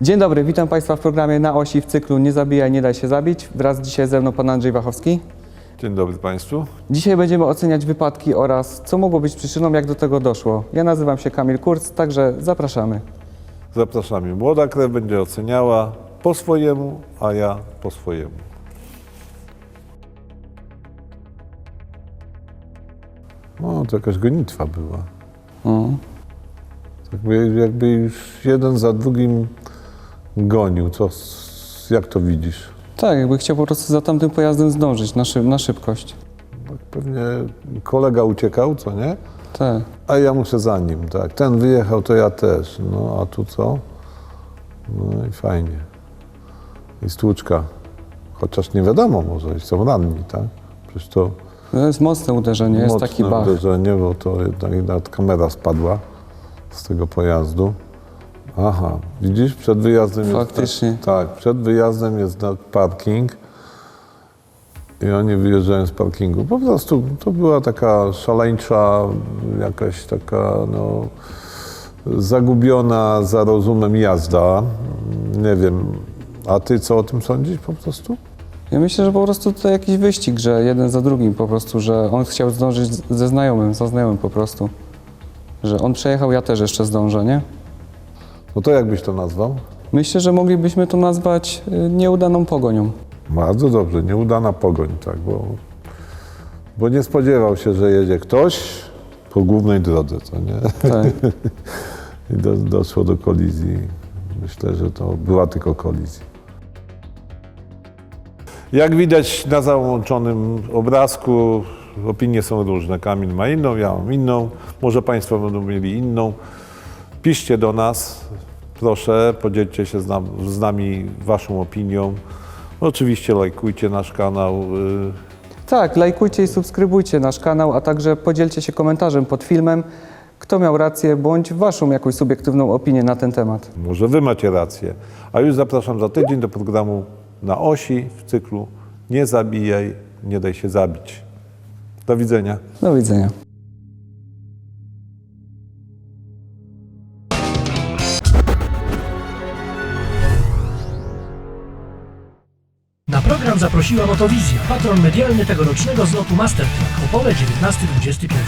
Dzień dobry, witam Państwa w programie Na Osi w cyklu Nie zabijaj, nie daj się zabić. Wraz dzisiaj ze mną pan Andrzej Wachowski. Dzień dobry Państwu. Dzisiaj będziemy oceniać wypadki oraz co mogło być przyczyną, jak do tego doszło. Ja nazywam się Kamil Kurz, także zapraszamy. Zapraszamy. Młoda krew będzie oceniała po swojemu, a ja po swojemu. O, to jakaś gonitwa była. O. Jakby, jakby już jeden za drugim gonił. Co, jak to widzisz? Tak, jakby chciał po prostu za tamtym pojazdem zdążyć na, szy- na szybkość. Tak pewnie kolega uciekał, co nie? Tak. A ja muszę za nim, tak. Ten wyjechał, to ja też. No, a tu co? No i fajnie. I stłuczka. Chociaż nie wiadomo, może są ranni, tak? Przecież to To jest mocne uderzenie, jest mocne taki bach. uderzenie, bo to jednak, jednak kamera spadła z tego pojazdu. Aha, widzisz, przed wyjazdem Faktycznie. jest... Tak, przed wyjazdem jest na parking i oni wyjeżdżają z parkingu. Po prostu to była taka szaleńcza, jakaś taka, no, zagubiona za rozumem jazda. Nie wiem, a ty co o tym sądzisz po prostu? Ja myślę, że po prostu to jakiś wyścig, że jeden za drugim po prostu, że on chciał zdążyć ze znajomym, za znajomym po prostu. Że on przejechał, ja też jeszcze zdążę, nie? No to jak byś to nazwał? Myślę, że moglibyśmy to nazwać y, nieudaną pogonią. Bardzo dobrze, nieudana pogoń, tak, bo, bo nie spodziewał się, że jedzie ktoś po głównej drodze, co nie? Tak. I do, doszło do kolizji. Myślę, że to była tylko kolizja. Jak widać na załączonym obrazku, opinie są różne. Kamil ma inną, ja mam inną. Może Państwo będą mieli inną. Piszcie do nas, proszę, podzielcie się z, nam, z nami Waszą opinią. Oczywiście lajkujcie nasz kanał. y, Tak, lajkujcie i subskrybujcie nasz kanał, a także podzielcie się komentarzem pod filmem, kto miał rację, bądź waszą jakąś subiektywną opinię na ten temat. Może Wy macie rację. A już zapraszam za tydzień do programu na osi w cyklu Nie zabijaj, nie daj się zabić. Do widzenia. Do widzenia. Zaprosiła Motowizja, patron medialny tegorocznego zlotu Mastertrack Opole 19-21.